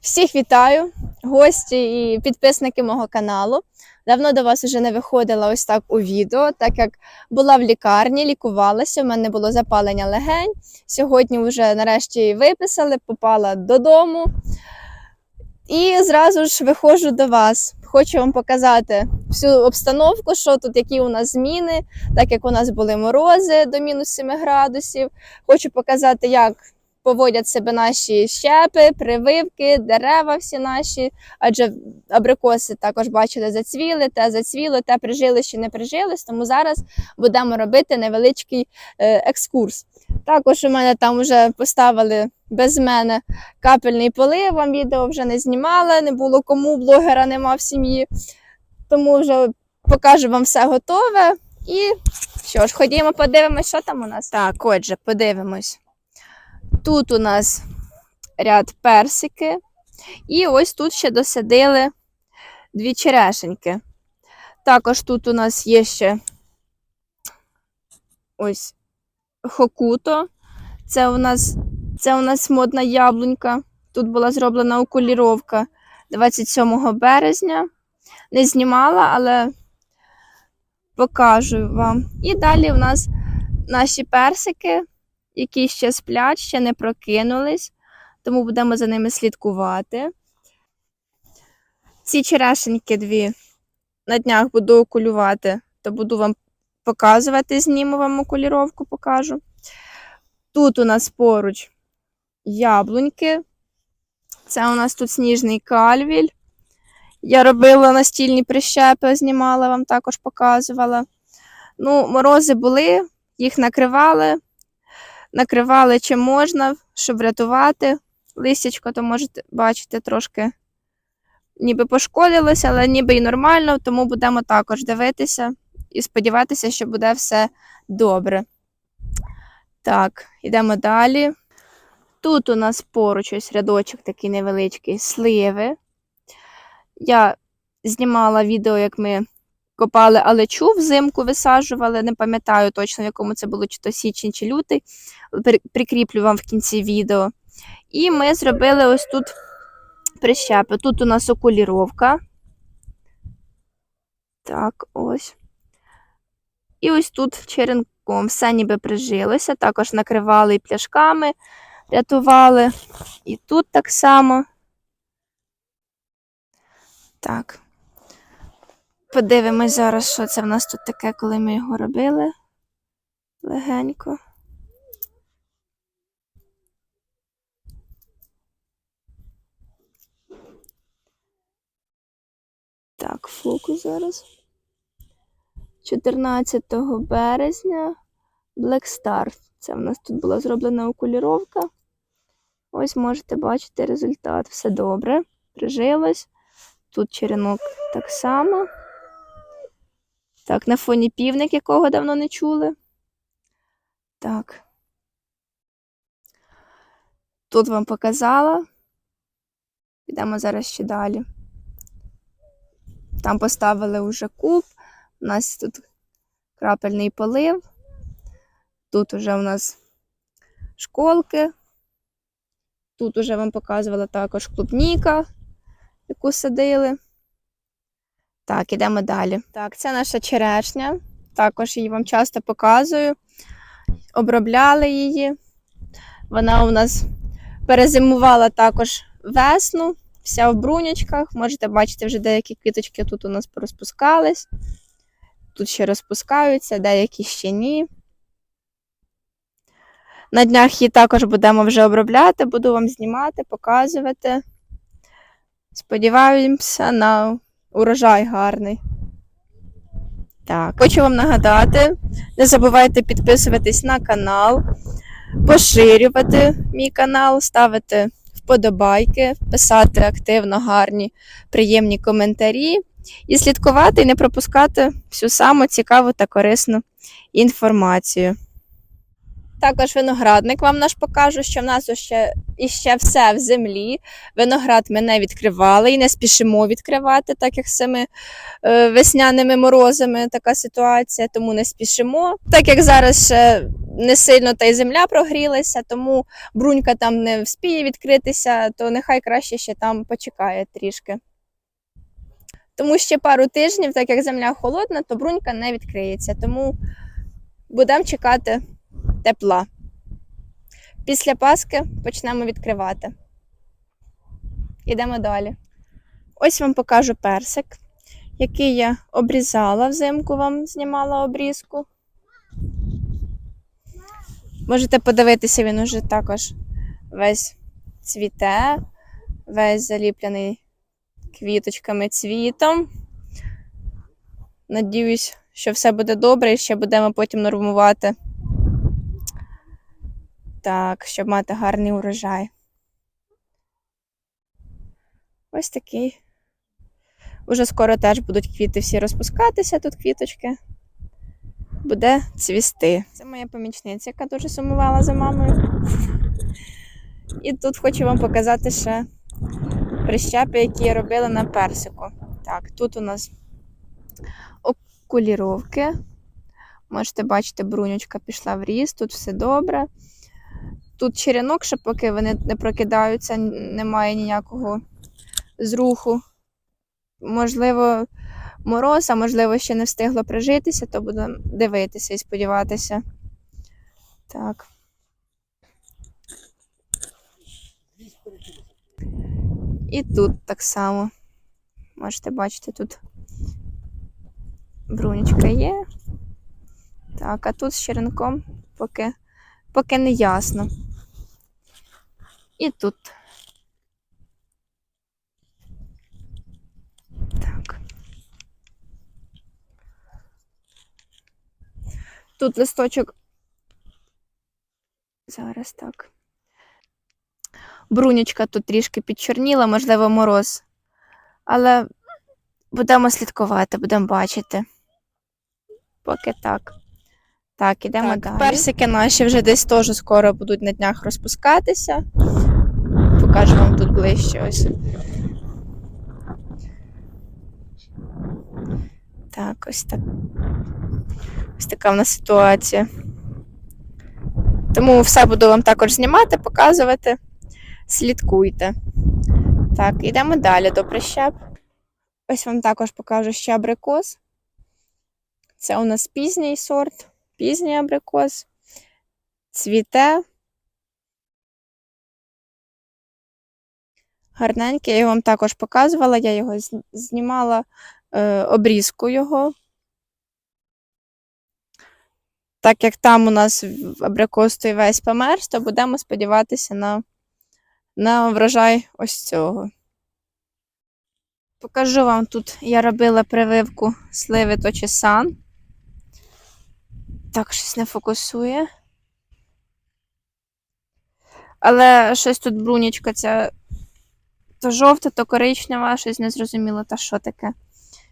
Всіх вітаю, гості і підписники мого каналу. Давно до вас вже не виходила ось так у відео, так як була в лікарні, лікувалася, у мене було запалення легень. Сьогодні вже нарешті виписали, попала додому. І зразу ж виходжу до вас. Хочу вам показати всю обстановку, що тут, які у нас зміни, так як у нас були морози до мінус 7 градусів. Хочу показати, як поводять себе наші щепи, прививки, дерева всі наші, адже абрикоси також бачили, зацвіли, те зацвіло, те прижилось чи не прижилось. Тому зараз будемо робити невеличкий е, екскурс. Також у мене там вже поставили без мене капельний полив. Вам відео вже не знімала, не було кому, блогера нема в сім'ї. Тому вже покажу вам все готове. І що ж, ходімо, подивимось, що там у нас. Так, отже, подивимось. Тут у нас ряд персики. І ось тут ще досадили дві черешеньки. Також тут у нас є ще ось хокуто. Це у нас, це у нас модна яблунька. Тут була зроблена окуліровка 27 березня. Не знімала, але покажу вам. І далі у нас наші персики які ще сплять, ще не прокинулись, тому будемо за ними слідкувати. Ці черешеньки дві на днях буду окулювати, то буду вам показувати, зніму вам окуліровку, покажу. Тут у нас поруч яблуньки. Це у нас тут сніжний кальвіль. Я робила настільні прищепи, знімала вам також показувала. Ну, морози були, їх накривали накривали чим можна, щоб врятувати. Листячко, то можете бачити, трошки ніби пошкодилося, але ніби і нормально, тому будемо також дивитися і сподіватися, що буде все добре. Так, йдемо далі. Тут у нас поруч ось рядочок такий невеличкий сливи. Я знімала відео, як ми копали алечу взимку, висаджували. Не пам'ятаю точно, в якому це було, чи то січень, чи лютий. Прикріплю вам в кінці відео. І ми зробили ось тут прищепи. Тут у нас окуліровка. Так, ось. І ось тут черенком все ніби прижилося. Також накривали і пляшками, рятували. І тут так само. Так. Подивимось зараз, що це в нас тут таке, коли ми його робили легенько. Так, фокус зараз. 14 березня Black Star. Це в нас тут була зроблена окуліровка. Ось можете бачити результат. Все добре. Прижилось. Тут черенок так само. Так, на фоні півник, якого давно не чули. Так. Тут вам показала. Підемо зараз ще далі. Там поставили уже куб. У нас тут крапельний полив. Тут уже у нас школки. Тут уже вам показувала також клубніка, яку садили. Так, ідемо далі. Так, це наша черешня. Також її вам часто показую. Обробляли її. Вона у нас перезимувала також весну, вся в брунячках. Можете бачити, вже деякі квіточки тут у нас порозпускались. Тут ще розпускаються, деякі ще ні. На днях її також будемо вже обробляти, буду вам знімати, показувати. Сподіваємося на урожай гарний. Так, хочу вам нагадати, не забувайте підписуватись на канал, поширювати мій канал, ставити вподобайки, писати активно гарні, приємні коментарі і слідкувати і не пропускати всю саму цікаву та корисну інформацію. Також виноградник вам наш покажу, що в нас ще, іще все в землі. Виноград ми не відкривали і не спішимо відкривати, так як з цими е, весняними морозами така ситуація, тому не спішимо. Так як зараз ще не сильно та й земля прогрілася, тому брунька там не вспіє відкритися, то нехай краще ще там почекає трішки. Тому ще пару тижнів, так як земля холодна, то брунька не відкриється. Тому будемо чекати тепла. Після Паски почнемо відкривати. Ідемо далі. Ось вам покажу персик, який я обрізала взимку, вам знімала обрізку. Можете подивитися, він уже також весь цвіте, весь заліплений квіточками цвітом. Надіюсь, що все буде добре і ще будемо потім нормувати. Так, щоб мати гарний урожай. Ось такий. Уже скоро теж будуть квіти всі розпускатися, тут квіточки. Буде цвісти. Це моя помічниця, яка дуже сумувала за мамою. І тут хочу вам показати ще прищепи, які я робила на персику. Так, тут у нас окуліровки. Можете бачити, брунючка пішла в ріст, тут все добре. Тут черенок, ще поки вони не прокидаються, немає ніякого зруху. Можливо, мороз, а можливо, ще не встигло прижитися, то будемо дивитися і сподіватися. Так. І тут так само. Можете бачити, тут брунечка є. Так, а тут з черенком поки, поки не ясно. І тут. Так. Тут листочок. Зараз так. Брунючка тут трішки підчорніла, можливо, мороз. Але будемо слідкувати, будемо бачити. Поки так. Так, ідемо Так, далі. Персики наші вже десь теж скоро будуть на днях розпускатися. Покажу вам тут ближче ось. Так, ось так. Ось така в нас ситуація. Тому все буду вам також знімати, показувати. Слідкуйте. Так, йдемо далі до прищеп. Ось вам також покажу ще абрикос. Це у нас пізній сорт, пізній абрикос. Цвіте. Гарненький, я вам також показувала, я його знімала е, обрізку його. Так як там у нас в- абрикос той весь померз, то будемо сподіватися на, на врожай ось цього. Покажу вам тут, я робила прививку сливи точесан. Так, щось не фокусує. Але щось тут брунічка ця то жовта, то коричнева, щось не зрозуміло, та що таке.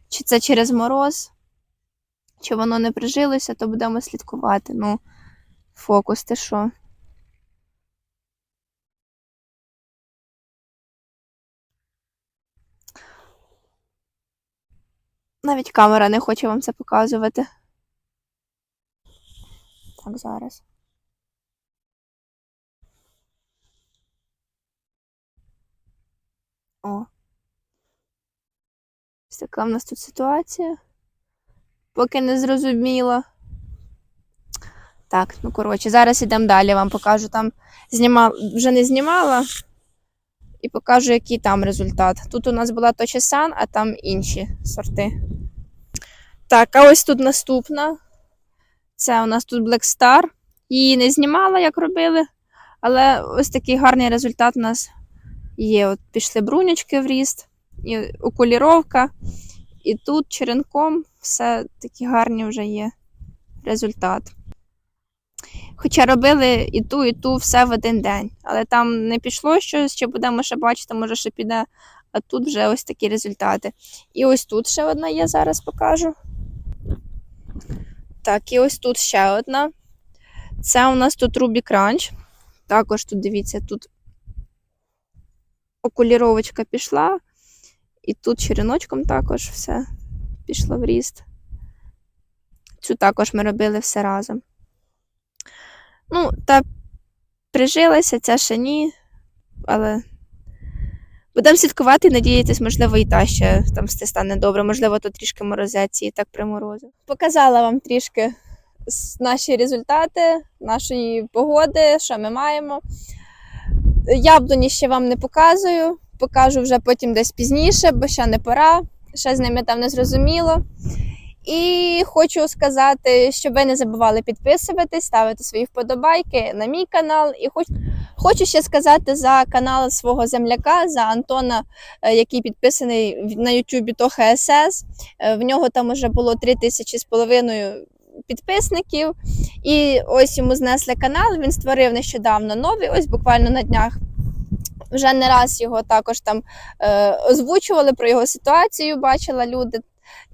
Чи це через мороз, чи воно не прижилося, то будемо слідкувати. Ну, фокус, ти що? Навіть камера не хоче вам це показувати. Так, зараз. О. Ось така в нас тут ситуація. Поки не зрозуміла. Так, ну коротше, зараз ідемо далі. Вам покажу там. Знімала, вже не знімала. І покажу, який там результат. Тут у нас була Точесан, а там інші сорти. Так, а ось тут наступна. Це у нас тут Black Star. Її не знімала, як робили. Але ось такий гарний результат у нас є. От пішли брунючки в ріст, і окуліровка. І тут черенком все такі гарні вже є результат. Хоча робили і ту, і ту все в один день. Але там не пішло щось, ще будемо ще бачити, може ще піде. А тут вже ось такі результати. І ось тут ще одна є, зараз покажу. Так, і ось тут ще одна. Це у нас тут Ruby Crunch. Також тут дивіться, тут окуліровочка пішла, і тут череночком також все пішло в ріст. Цю також ми робили все разом. Ну, та прижилася, ця ще ні, але будемо слідкувати і надіятись, можливо, і та ще там все стане добре, можливо, то трішки морозець і так приморозив. Показала вам трішки наші результати, нашої погоди, що ми маємо. Яблуні ще вам не показую, покажу вже потім десь пізніше, бо ще не пора, ще з ними там не зрозуміло. І хочу сказати, щоб ви не забували підписуватись, ставити свої вподобайки на мій канал. І хоч, хочу ще сказати за канал свого земляка, за Антона, е, який підписаний на Ютубі Тоха СС. В нього там вже було 3 тисячі з половиною підписників. І ось йому знесли канал. Він створив нещодавно новий, ось буквально на днях. Вже не раз його також там е, озвучували про його ситуацію, бачила люди.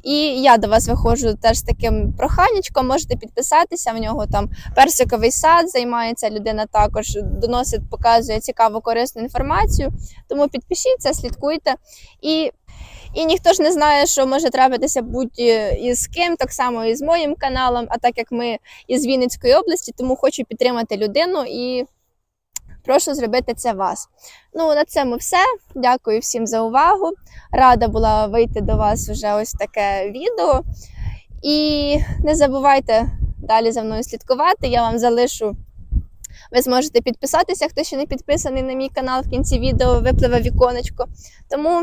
І я до вас виходжу теж з таким проханнячком. Можете підписатися. В нього там персиковий сад займається людина також доносить, показує цікаву корисну інформацію. Тому підпишіться, слідкуйте. І, і ніхто ж не знає, що може трапитися будь-із ким, так само і з моїм каналом, а так як ми із Вінницької області, тому хочу підтримати людину і прошу зробити це вас. Ну, на цьому все. Дякую всім за увагу. Рада була вийти до вас вже ось таке відео. І не забувайте далі за мною слідкувати. Я вам залишу. Ви зможете підписатися, хто ще не підписаний на мій канал в кінці відео, випливе віконечко. Тому